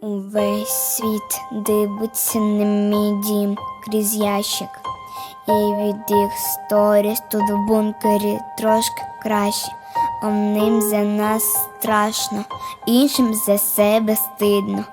Увесь світ дивиться на мій дім крізь ящик. І від їх сторіс тут в бункері трошки краще. Одним за нас страшно, іншим за себе стидно.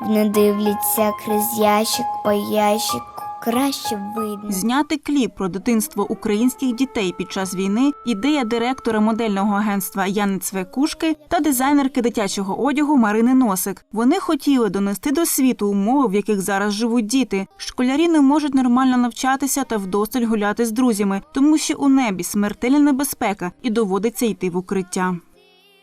Вони дивляться крізь ящик по ящику, краще видно. Зняти кліп про дитинство українських дітей під час війни ідея директора модельного агентства Яни Цвекушки та дизайнерки дитячого одягу Марини Носик. Вони хотіли донести до світу умови, в яких зараз живуть діти. Школярі не можуть нормально навчатися та вдосталь гуляти з друзями, тому що у небі смертельна небезпека і доводиться йти в укриття.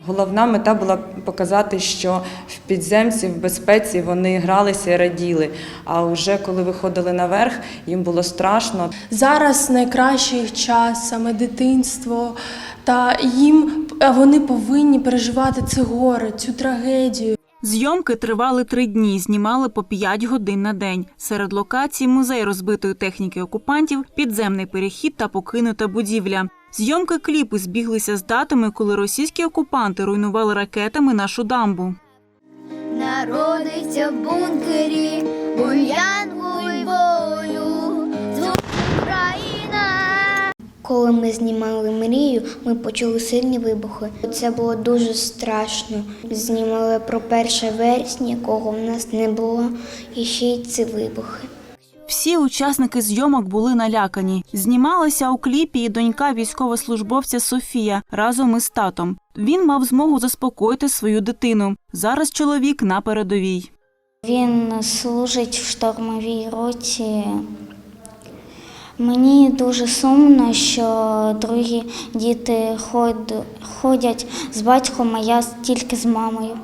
Головна мета була показати, що в підземці, в безпеці вони гралися і раділи. А вже коли виходили наверх, їм було страшно. Зараз найкращий час, саме дитинство, та їм вони повинні переживати це горе, цю трагедію. Зйомки тривали три дні, знімали по п'ять годин на день. Серед локацій музей розбитої техніки окупантів, підземний перехід та покинута будівля. Зйомки кліпу збіглися з датами, коли російські окупанти руйнували ракетами нашу дамбу. Народиться в бункері, буянку й волю, Україна. Коли ми знімали мрію, ми почули сильні вибухи. Це було дуже страшно. Знімали про 1 вересня, якого в нас не було, і ще й ці вибухи. Всі учасники зйомок були налякані. Знімалася у кліпі і донька військовослужбовця Софія разом із татом. Він мав змогу заспокоїти свою дитину. Зараз чоловік на передовій. Він служить в штурмовій роті. Мені дуже сумно, що другі діти ход- ходять з батьком, а я тільки з мамою.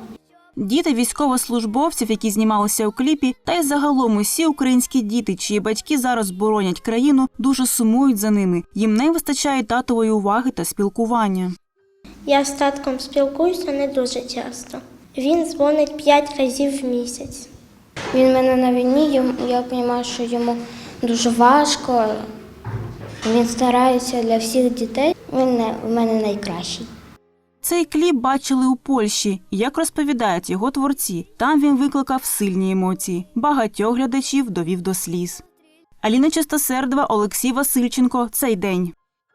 Діти військовослужбовців, які знімалися у кліпі, та й загалом усі українські діти, чиї батьки зараз боронять країну, дуже сумують за ними. Їм не вистачає татової уваги та спілкування. Я з татком спілкуюся не дуже часто. Він дзвонить п'ять разів в місяць. Він в мене на війні, йому- я розумію, що йому дуже важко. Він старається для всіх дітей. Він не- в мене найкращий. Цей кліп бачили у Польщі. Як розповідають його творці, там він викликав сильні емоції. Багатьох глядачів довів до сліз. Аліна Чистосердова, Олексій Васильченко. Цей день.